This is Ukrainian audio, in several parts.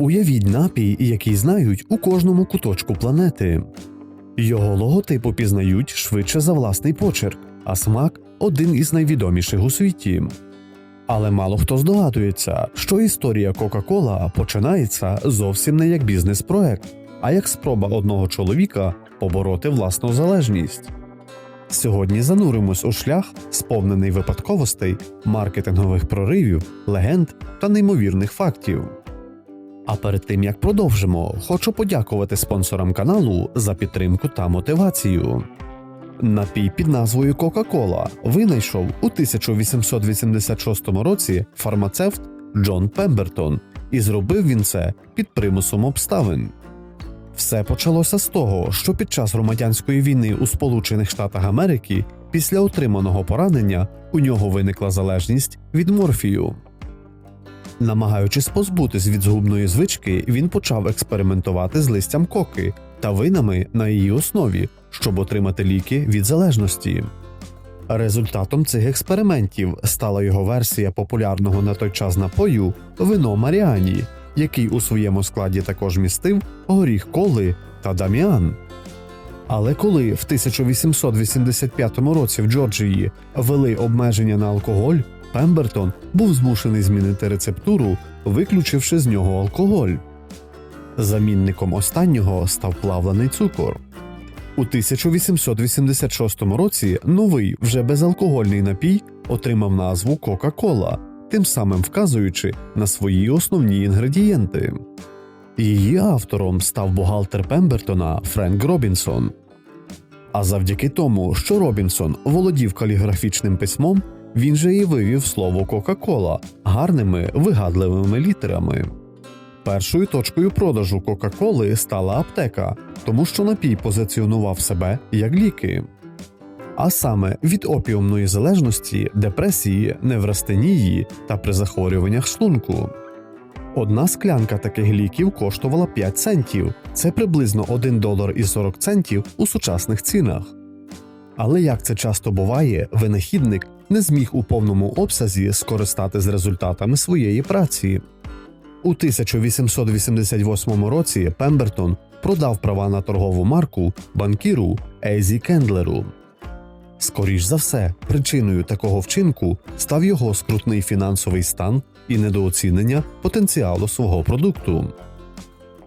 Уявіть напій, який знають у кожному куточку планети. Його логотип упізнають швидше за власний почерк, а смак один із найвідоміших у світі. Але мало хто здогадується, що історія Кока-Кола починається зовсім не як бізнес-проект, а як спроба одного чоловіка побороти власну залежність. Сьогодні зануримось у шлях, сповнений випадковостей, маркетингових проривів, легенд та неймовірних фактів. А перед тим як продовжимо, хочу подякувати спонсорам каналу за підтримку та мотивацію. Напій під назвою Кока-Кола винайшов у 1886 році фармацевт Джон Пембертон, і зробив він це під примусом обставин. Все почалося з того, що під час громадянської війни у Сполучених Штатах Америки після отриманого поранення у нього виникла залежність від морфію. Намагаючись позбутись від згубної звички, він почав експериментувати з листям коки та винами на її основі, щоб отримати ліки від залежності. Результатом цих експериментів стала його версія популярного на той час напою вино Маріані, який у своєму складі також містив горіх коли та даміан. Але коли в 1885 році в Джорджії ввели обмеження на алкоголь, Пембертон був змушений змінити рецептуру, виключивши з нього алкоголь. Замінником останнього став плавлений цукор. У 1886 році новий вже безалкогольний напій отримав назву Кока-Кола, тим самим вказуючи на свої основні інгредієнти. Її автором став бухгалтер Пембертона Френк Робінсон. А завдяки тому, що Робінсон володів каліграфічним письмом, він же і вивів слово Кока-Кола гарними вигадливими літерами. Першою точкою продажу Кока-Коли стала аптека, тому що напій позиціонував себе як ліки. А саме від опіумної залежності, депресії, неврастенії та при захворюваннях шлунку. Одна склянка таких ліків коштувала 5 центів, це приблизно 1 долар і 40 центів у сучасних цінах. Але як це часто буває, винахідник не зміг у повному обсязі скористати з результатами своєї праці. У 1888 році Пембертон продав права на торгову марку банкіру Ейзі Кендлеру. Скоріш за все, причиною такого вчинку став його скрутний фінансовий стан і недооцінення потенціалу свого продукту.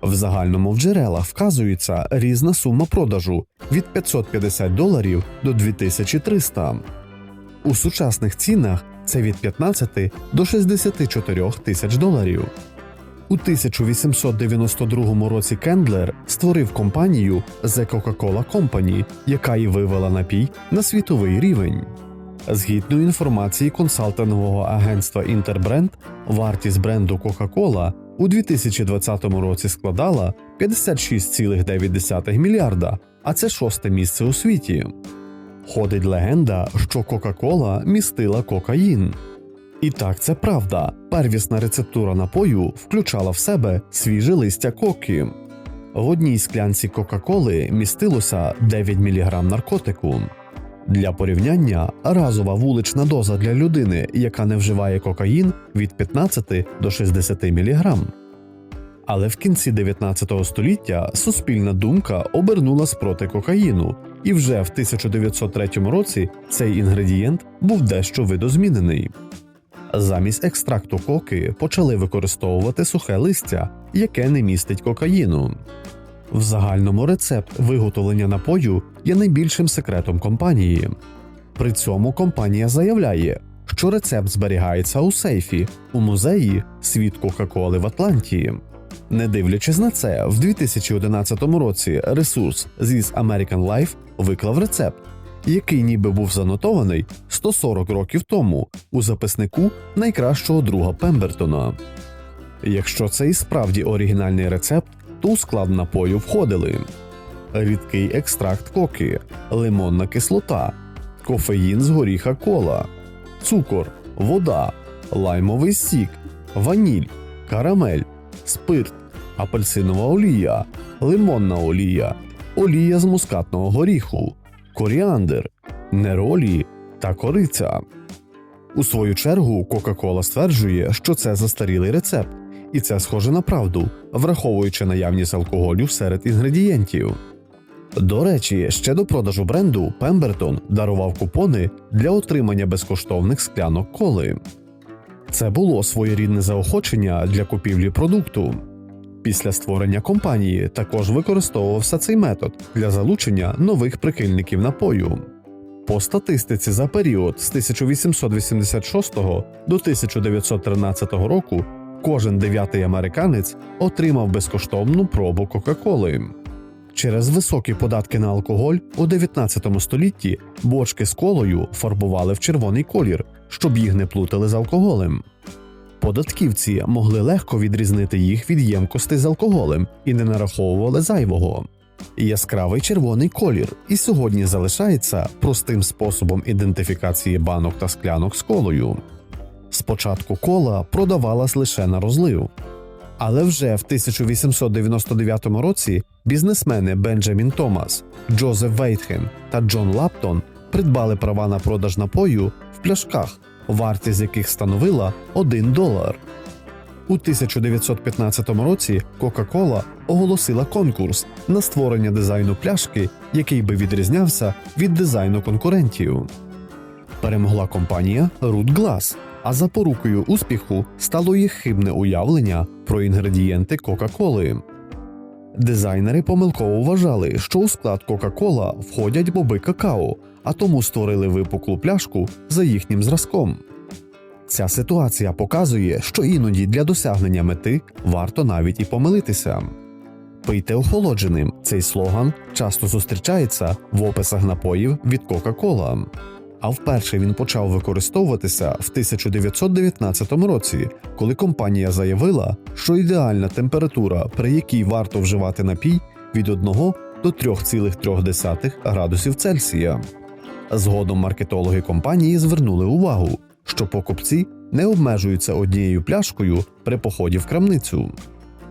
В загальному в джерелах вказується різна сума продажу від 550 доларів до 2300. У сучасних цінах це від 15 до 64 тисяч доларів. У 1892 році Кендлер створив компанію The Coca-Cola Company, яка і вивела напій на світовий рівень. Згідно інформації консалтингового агентства Interbrand, вартість бренду Coca-Cola у 2020 році складала 56,9 мільярда, а це шосте місце у світі. Ходить легенда, що Кока-Кола містила кокаїн. І так, це правда. Первісна рецептура напою включала в себе свіже листя коки. В одній склянці Кока-Коли містилося 9 мг наркотику. Для порівняння разова вулична доза для людини, яка не вживає кокаїн від 15 до 60 мг. Але в кінці 19 століття суспільна думка обернулась проти кокаїну, і вже в 1903 році цей інгредієнт був дещо видозмінений. Замість екстракту коки почали використовувати сухе листя, яке не містить кокаїну. В загальному рецепт виготовлення напою є найбільшим секретом компанії. При цьому компанія заявляє, що рецепт зберігається у сейфі у музеї Світ Кока-Коли в Атланті. Не дивлячись на це, в 2011 році ресурс This American Life виклав рецепт, який ніби був занотований 140 років тому у записнику найкращого друга Пембертона. Якщо це і справді оригінальний рецепт, то у склад напою входили рідкий екстракт коки, лимонна кислота, кофеїн з горіха кола, цукор, вода, лаймовий сік, ваніль, карамель, спирт, апельсинова олія, лимонна олія, олія з мускатного горіху, коріандр, неролі та кориця. У свою чергу Coca-Cola стверджує, що це застарілий рецепт, і це схоже на правду, враховуючи наявність алкоголю серед інгредієнтів. До речі, ще до продажу бренду Пембертон дарував купони для отримання безкоштовних склянок коли. Це було своєрідне заохочення для купівлі продукту. Після створення компанії також використовувався цей метод для залучення нових прихильників напою. По статистиці за період з 1886 до 1913 року кожен дев'ятий американець отримав безкоштовну пробу Кока-Коли. Через високі податки на алкоголь у 19 столітті бочки з колою фарбували в червоний колір, щоб їх не плутали з алкоголем. Податківці могли легко відрізнити їх від ємкостей з алкоголем і не нараховували зайвого. Яскравий червоний колір і сьогодні залишається простим способом ідентифікації банок та склянок з колою. Спочатку кола продавалась лише на розлив. Але вже в 1899 році бізнесмени Бенджамін Томас, Джозеф Вейтхен та Джон Лаптон придбали права на продаж напою в пляшках, вартість яких становила 1 долар. У 1915 році Coca-Cola оголосила конкурс на створення дизайну пляшки, який би відрізнявся від дизайну конкурентів. Перемогла компанія Root Glass, а запорукою успіху стало їх хибне уявлення про інгредієнти Кока-Коли. Дизайнери помилково вважали, що у склад Кока-Кола входять боби какао, а тому створили випуклу пляшку за їхнім зразком. Ця ситуація показує, що іноді для досягнення мети варто навіть і помилитися. Пийте охолодженим. Цей слоган часто зустрічається в описах напоїв від Coca-Cola. А вперше він почав використовуватися в 1919 році, коли компанія заявила, що ідеальна температура, при якій варто вживати напій від 1 до 3,3 градусів Цельсія. Згодом маркетологи компанії звернули увагу, що покупці не обмежуються однією пляшкою при поході в крамницю.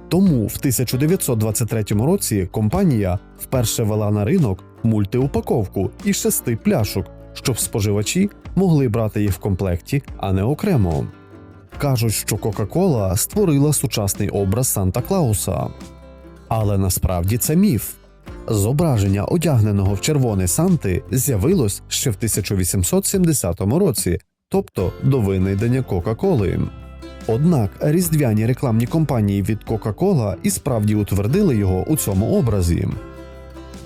Тому в 1923 році компанія вперше вела на ринок мультиупаковку із шести пляшок, щоб споживачі могли брати їх в комплекті, а не окремо. Кажуть, що Кока-Кола створила сучасний образ Санта Клауса. Але насправді це міф. Зображення одягненого в червоне Санти з'явилось ще в 1870 році, тобто до винайдення Кока-Коли. Однак різдвяні рекламні компанії від Coca-Cola і справді утвердили його у цьому образі.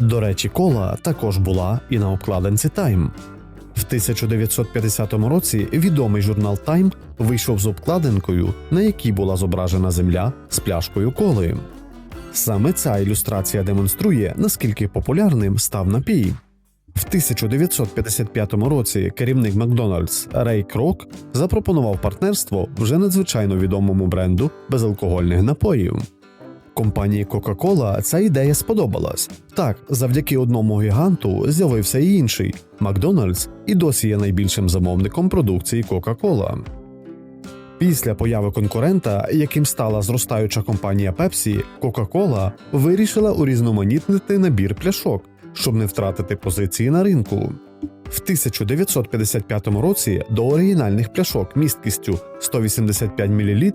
До речі, кола також була і на обкладинці Time. В 1950 році відомий журнал Time вийшов з обкладинкою, на якій була зображена земля з пляшкою коли. Саме ця ілюстрація демонструє, наскільки популярним став напій. В 1955 році керівник Макдональдс Рей Крок запропонував партнерство вже надзвичайно відомому бренду безалкогольних напоїв. Компанії Coca-Cola ця ідея сподобалась. Так, завдяки одному гіганту з'явився і інший Макдональдс і досі є найбільшим замовником продукції Coca-Cola. Після появи конкурента, яким стала зростаюча компанія Pepsi, Coca-Cola вирішила урізноманітнити набір пляшок, щоб не втратити позиції на ринку. В 1955 році до оригінальних пляшок місткістю 185 мл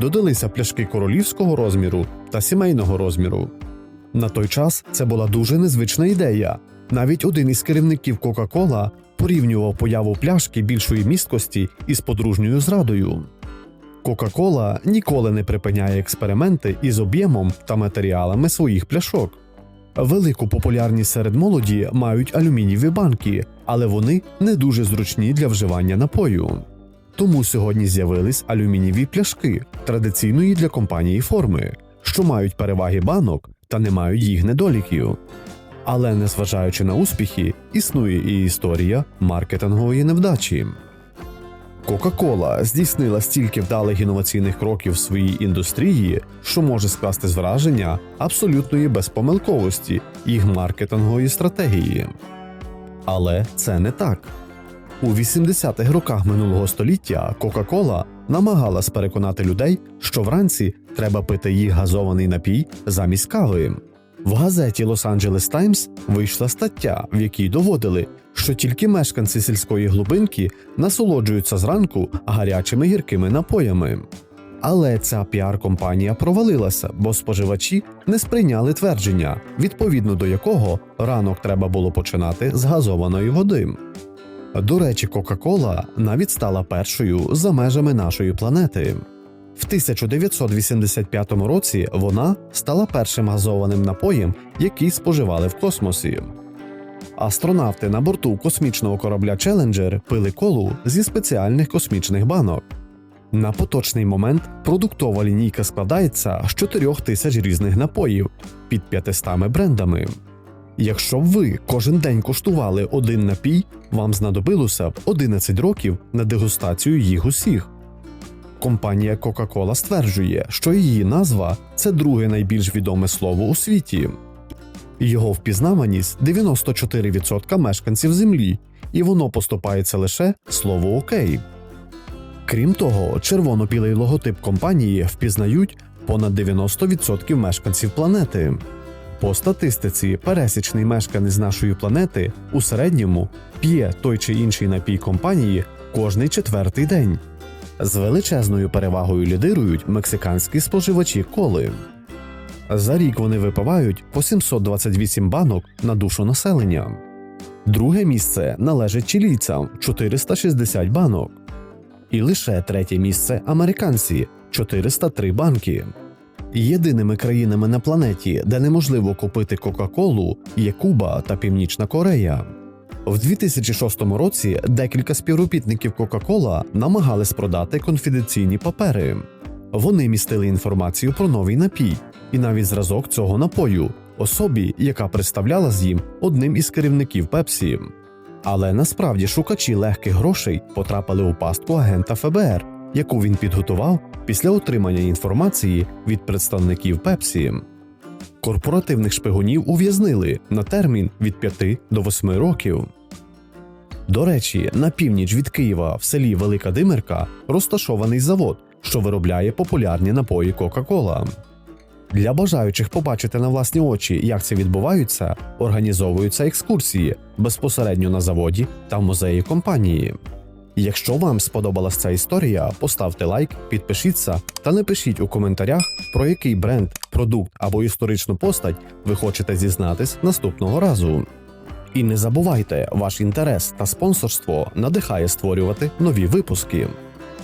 додалися пляшки королівського розміру та сімейного розміру. На той час це була дуже незвична ідея. Навіть один із керівників Coca-Cola порівнював появу пляшки більшої місткості із подружньою зрадою. Coca-Cola ніколи не припиняє експерименти із об'ємом та матеріалами своїх пляшок. Велику популярність серед молоді мають алюмінієві банки, але вони не дуже зручні для вживання напою. Тому сьогодні з'явились алюмінієві пляшки традиційної для компанії форми, що мають переваги банок та не мають їх недоліків. Але незважаючи на успіхи, існує і історія маркетингової невдачі. Кока-Кола здійснила стільки вдалих інноваційних кроків в своїй індустрії, що може скласти з враження абсолютної безпомилковості їх маркетингової стратегії. Але це не так. У 80-х роках минулого століття Кока-Кола намагалась переконати людей, що вранці треба пити їх газований напій замість кави. В газеті Los-Angeles Times вийшла стаття, в якій доводили, що тільки мешканці сільської глубинки насолоджуються зранку гарячими гіркими напоями. Але ця піар-компанія провалилася, бо споживачі не сприйняли твердження, відповідно до якого ранок треба було починати з газованої води. До речі, Кока-Кола навіть стала першою за межами нашої планети. В 1985 році вона стала першим газованим напоєм, який споживали в космосі. Астронавти на борту космічного корабля Челенджер пили колу зі спеціальних космічних банок. На поточний момент продуктова лінійка складається з 4 тисяч різних напоїв під 500 брендами. Якщо б ви кожен день куштували один напій, вам знадобилося б 11 років на дегустацію їх усіх. Компанія Coca-Cola стверджує, що її назва це друге найбільш відоме слово у світі. Його впізнаваність 94% мешканців Землі, і воно поступається лише слову Окей. Крім того, червоно-білий логотип компанії впізнають понад 90% мешканців планети. По статистиці, пересічний мешканець нашої планети у середньому п'є той чи інший напій компанії кожний четвертий день. З величезною перевагою лідирують мексиканські споживачі коли. За рік вони випивають по 728 банок на душу населення. Друге місце належить чилійцям 460 банок. І лише третє місце американці 403 банки. Єдиними країнами на планеті, де неможливо купити Кока-Колу, є Куба та Північна Корея. В 2006 році декілька співробітників Coca-Cola намагались продати конфіденційні папери. Вони містили інформацію про новий напій і навіть зразок цього напою особі, яка представлялась їм одним із керівників Пепсі. Але насправді шукачі легких грошей потрапили у пастку агента ФБР, яку він підготував після отримання інформації від представників Пепсі. Корпоративних шпигунів ув'язнили на термін від 5 до 8 років. До речі, на північ від Києва в селі Велика Димирка розташований завод, що виробляє популярні напої Кока-Кола. Для бажаючих побачити на власні очі, як це відбувається, організовуються екскурсії безпосередньо на заводі та в музеї компанії. Якщо вам сподобалась ця історія, поставте лайк, підпишіться та напишіть у коментарях, про який бренд, продукт або історичну постать ви хочете дізнатись наступного разу. І не забувайте, ваш інтерес та спонсорство надихає створювати нові випуски.